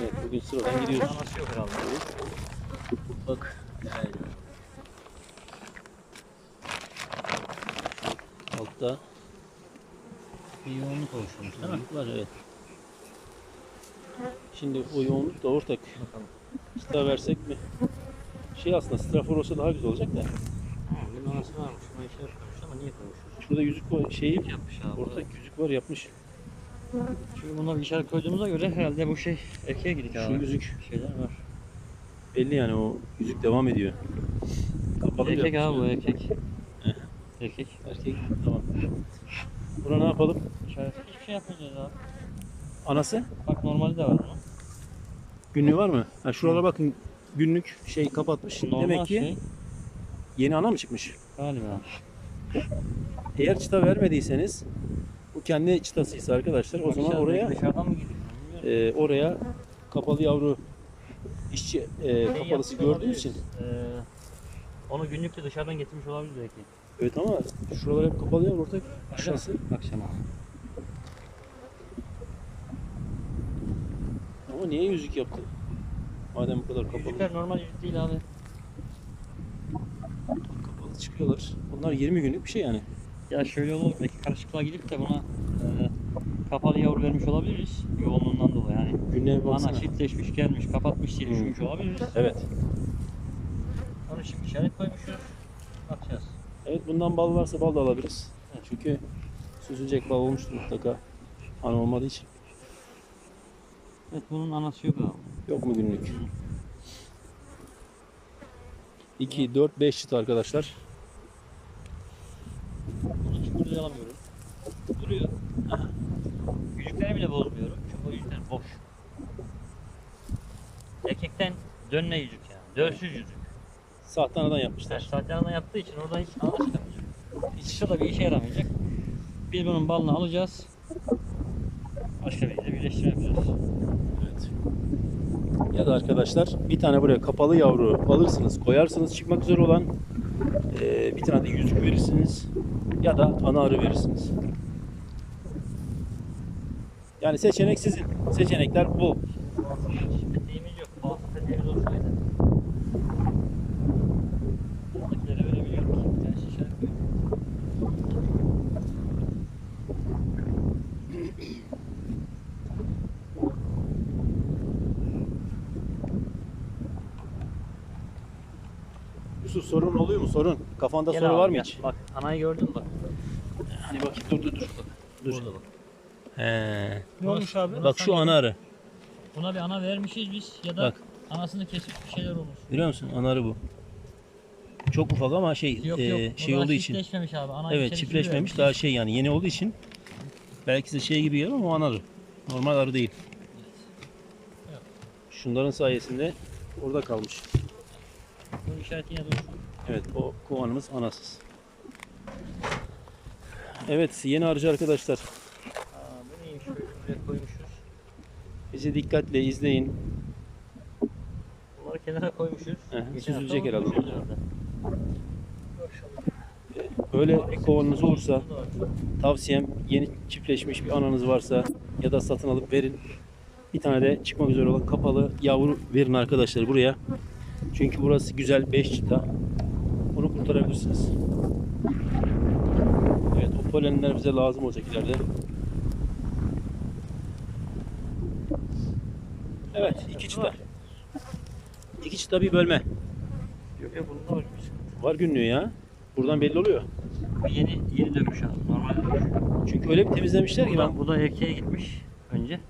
Evet bugün sıradan gidiyoruz. Anası yok herhalde. Bak. Yani. Altta Bir yoğunluk oluşturmuş değil mi? var evet. Şimdi o yoğunluk da ortak. Bakalım. Çıta versek mi? Şey aslında strafor olsa daha güzel olacak da. Bunun anası varmış. Buna işler koymuş ama niye koymuşuz? Şurada yüzük var, şeyi Yapmış abi. ortak yüzük var yapmış. Çünkü buna bir işaret koyduğumuza göre herhalde bu şey erkeğe gidik Şu abi. yüzük Şeyler var. belli yani o yüzük devam ediyor. Kapalı erkek abi bu erkek. Heh. erkek. Erkek tamam. Buna ne yapalım? İşaret hiçbir şey yapmayacağız abi. Anası? Bak normali de var bunun. Günlüğü var mı? Ha şuralara bakın günlük şey kapatmış. Normal Demek ki şey yeni ana mı çıkmış? galiba. Eğer çıta vermediyseniz bu kendi çıtasıysa arkadaşlar o zaman oraya dışarıdan mı gidiyor? E, oraya kapalı yavru işçi e, Şey kapalısı olabiliriz. için. Ee, onu günlükte dışarıdan getirmiş olabilir belki. Evet ama şuralar hep kapalı yavru ortak aşağısı. Akşama. Ama niye yüzük yaptı? Madem bu kadar kapalı. Yüzükler normal yüzük değil abi. Kapalı çıkıyorlar. Bunlar 20 günlük bir şey yani. Ya şöyle olur belki karışıklığa gidip de buna e, kapalı yavru vermiş olabiliriz. Yoğunluğundan dolayı yani. Bir baksana. Ana çiftleşmiş gelmiş kapatmış diye düşünmüş olabiliriz. Evet. Onun için işaret koymuşuz. Bakacağız. Evet bundan bal varsa bal da alabiliriz. Evet. Çünkü süzülecek bal olmuştur mutlaka. Ana olmadığı için. Evet bunun anası yok abi. Yok mu günlük? 2, 4, 5 çıt arkadaşlar. Alamıyorum. Duruyor. Yüzükleri bile bozmuyorum. Çünkü o yüzükler boş. Erkekten dönme yüzük yani. Dölsüz yüzük. Sahte anadan yapmışlar. ana yaptığı için orada hiç anlaşılamayacak. Hiç da bir işe yaramayacak. Biz bunun balını alacağız. Başka biriyle birleştiremeyeceğiz. Evet. Ya da arkadaşlar bir tane buraya kapalı yavru alırsınız, koyarsınız çıkmak üzere olan eee, bir tane de yüzük verirsiniz ya da ana arı verirsiniz. Yani seçenek sizin. Seçenekler bu. Yusuf sorun oluyor mu? Sorun. Kafanda Gel soru abi, var mı gel. hiç? Bak anayı gördün mü bak. Hani bakayım dur dur dur. Dur. Burada bak. He. Ne olmuş abi? Bak şu ana arı. Buna bir ana vermişiz biz ya da Bak. anasını kesip bir şeyler olmuş. Biliyor musun? Ana arı bu. Çok ufak ama şey Yok e, yok. şey olduğu için. Çiftleşmemiş abi. Ana Evet çiftleşmemiş daha şey yani yeni olduğu için belki size şey gibi gelir ama o ana arı. Normal arı değil. Evet. Şunların sayesinde orada kalmış. Bu işaret yine dursun. Evet o kovanımız anasız. Evet yeni arıcı arkadaşlar. Aa, bu neymiş buraya koymuşuz. Bizi dikkatle izleyin. Bunları kenara koymuşuz. Heh, süzülecek herhalde. Böyle kovanınız olursa tavsiyem yeni çiftleşmiş bir ananız varsa ya da satın alıp verin. Bir tane de çıkmak üzere olan kapalı yavru verin arkadaşlar buraya. Çünkü burası güzel 5 çıta. Kurtarabilirsiniz. Evet o polenler bize lazım olacak ileride. Evet iki çıta. İki çıta bir bölme. Yok yok bunda var bir sıkıntı. Var günlüğü ya. Buradan belli oluyor. Bu yeni yeni dönmüş abi. Normal dönmüş. Çünkü öyle bir temizlemişler ki ben da, bu da erkeğe gitmiş önce.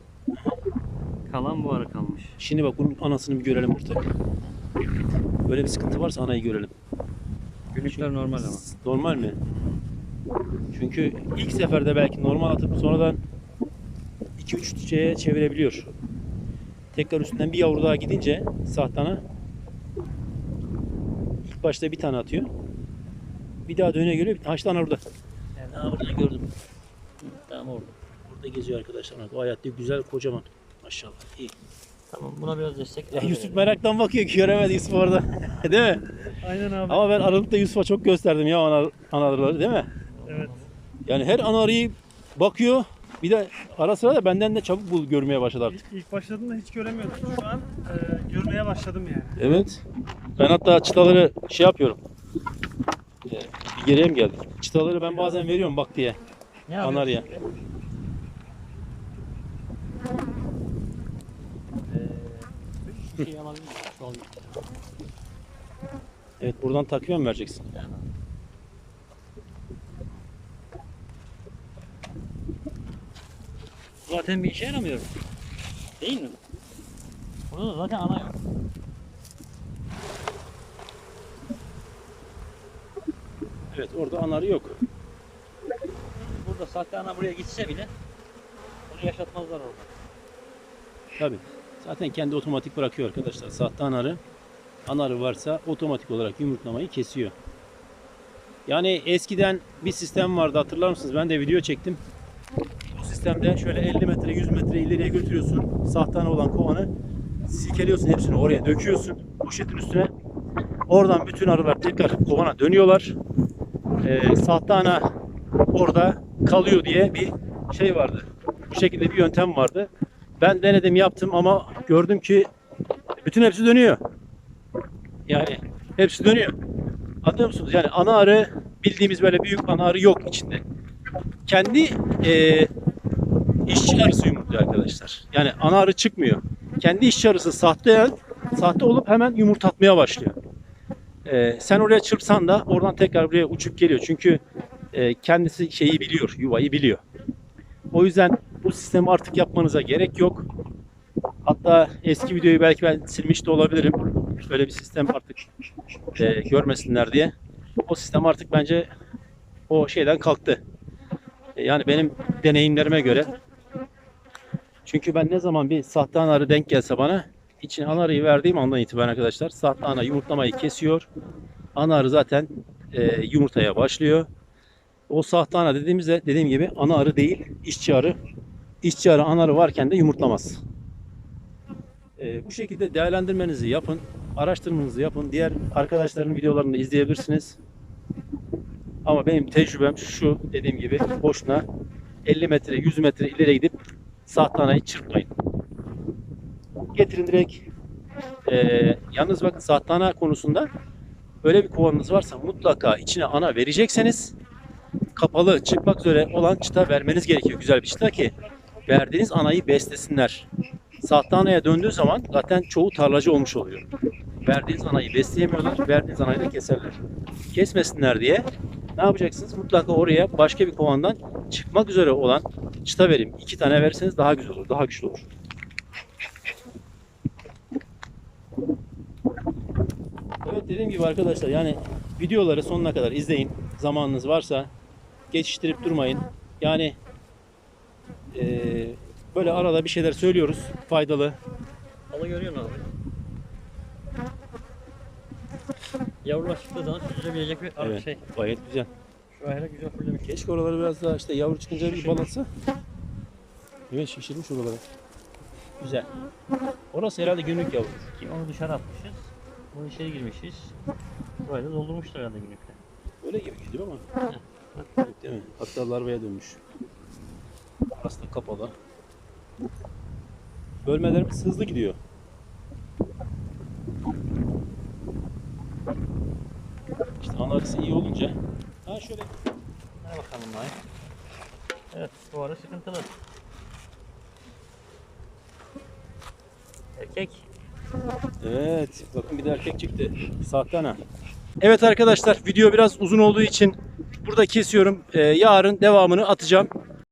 Kalan bu ara kalmış. Şimdi bak bunun anasını bir görelim ortak. Böyle bir sıkıntı varsa anayı görelim. Günlükler normal ama. Normal mi? Çünkü ilk seferde belki normal atıp sonradan 2-3 şeye çevirebiliyor. Tekrar üstünden bir yavru daha gidince sahtana ilk başta bir tane atıyor. Bir daha döne geliyor. Ha işte ana orada. Yani Ha burada gördüm. tamam oldu. Burada geziyor arkadaşlar. Gayet de güzel kocaman. Maşallah. İyi. Tamam buna biraz destek. Ya Yusuf meraktan bakıyor ki göremedi Yusuf orada. değil mi? Aynen abi. Ama ben aralıkta Yusuf'a çok gösterdim ya ana, ana arıları değil mi? Evet. Yani her ana arıyı bakıyor. Bir de ara sıra da benden de çabuk bul görmeye başladı artık. İlk, ilk başladığımda hiç göremiyordum. Şu an e, görmeye başladım yani. Evet. Ben hatta çıtaları şey yapıyorum. Bir geriye mi geldik? Çıtaları ben bazen veriyorum bak diye. Ne Anar ya. yapıyorsun? Ee, bir şey Evet buradan takviye mi vereceksin? Zaten bir işe yaramıyor. Değil mi? Burada da zaten ana yok. Evet orada anarı yok. Burada sahte ana buraya gitse bile onu yaşatmazlar orada. Tabi. Zaten kendi otomatik bırakıyor arkadaşlar. Sahte anarı. Anarı varsa otomatik olarak yumurtlamayı kesiyor. Yani eskiden bir sistem vardı hatırlar mısınız? Ben de video çektim. Bu sistemde şöyle 50 metre 100 metre ileriye götürüyorsun. Sahte ana olan kovanı silkeliyorsun hepsini oraya döküyorsun. Poşetin üstüne. Oradan bütün arılar tekrar kovana dönüyorlar. Ee, sahte ana orada kalıyor diye bir şey vardı. Bu şekilde bir yöntem vardı. Ben denedim yaptım ama gördüm ki bütün hepsi dönüyor. Yani hepsi dönüyor. Anlıyor musunuz? Yani ana arı bildiğimiz böyle büyük ana arı yok içinde. Kendi e, işçi arısı yumurtluyor arkadaşlar. Yani ana arı çıkmıyor. Kendi işçi arısı sahte, sahte olup hemen yumurtlatmaya başlıyor. E, sen oraya çırpsan da oradan tekrar buraya uçup geliyor. Çünkü e, kendisi şeyi biliyor, yuvayı biliyor. O yüzden bu sistemi artık yapmanıza gerek yok. Hatta eski videoyu belki ben silmiş de olabilirim. Böyle bir sistem artık e, görmesinler diye. O sistem artık bence o şeyden kalktı. E, yani benim deneyimlerime göre. Çünkü ben ne zaman bir sahte anarı denk gelse bana içine anarıyı verdiğim andan itibaren arkadaşlar sahte ana yumurtlamayı kesiyor. Anarı zaten e, yumurtaya başlıyor. O sahte ana dediğimizde dediğim gibi ana arı değil, işçi arı. İşçi arı, ana arı varken de yumurtlamaz. Ee, bu şekilde değerlendirmenizi yapın, araştırmanızı yapın. Diğer arkadaşların videolarını izleyebilirsiniz. Ama benim tecrübem şu dediğim gibi boşuna 50 metre, 100 metre ileri gidip sahte anayı çırpmayın. Getirin direkt. Ee, yalnız bakın sahte ana konusunda böyle bir kovanınız varsa mutlaka içine ana verecekseniz kapalı çıkmak üzere olan çıta vermeniz gerekiyor. Güzel bir çıta ki verdiğiniz anayı beslesinler. Sahte anaya döndüğü zaman zaten çoğu tarlacı olmuş oluyor. Verdiğiniz anayı besleyemiyorlar. Verdiğiniz anayı da keserler. Kesmesinler diye ne yapacaksınız? Mutlaka oraya başka bir kovandan çıkmak üzere olan çıta verin. İki tane verseniz daha güzel olur. Daha güçlü olur. Evet dediğim gibi arkadaşlar yani videoları sonuna kadar izleyin. Zamanınız varsa geçiştirip durmayın. Yani böyle arada bir şeyler söylüyoruz. Faydalı. Balı görüyorsun abi. Yavrular çıktığı zaman süzülebilecek bir Evet. şey. Gayet güzel. Şu ayla güzel fırlamış. Keşke oraları biraz daha işte yavru çıkınca bir balatsa. Evet şişirmiş oraları. Güzel. Orası herhalde günlük yavru. Ki onu dışarı atmışız. Bunu içeri girmişiz. Burayı da doldurmuşlar herhalde günlükte. Öyle gibi gidiyor ama. Değil mi? Hatta larvaya dönmüş. Orası da kapalı. Bölmelerimiz hızlı gidiyor. İşte analizi iyi olunca. Ha şöyle Hadi bakalım Nay. Evet bu arı sıkıntılı. Erkek. Evet, bakın bir de erkek çıktı. Sahte ana. Evet arkadaşlar, video biraz uzun olduğu için burada kesiyorum. Ee, yarın devamını atacağım.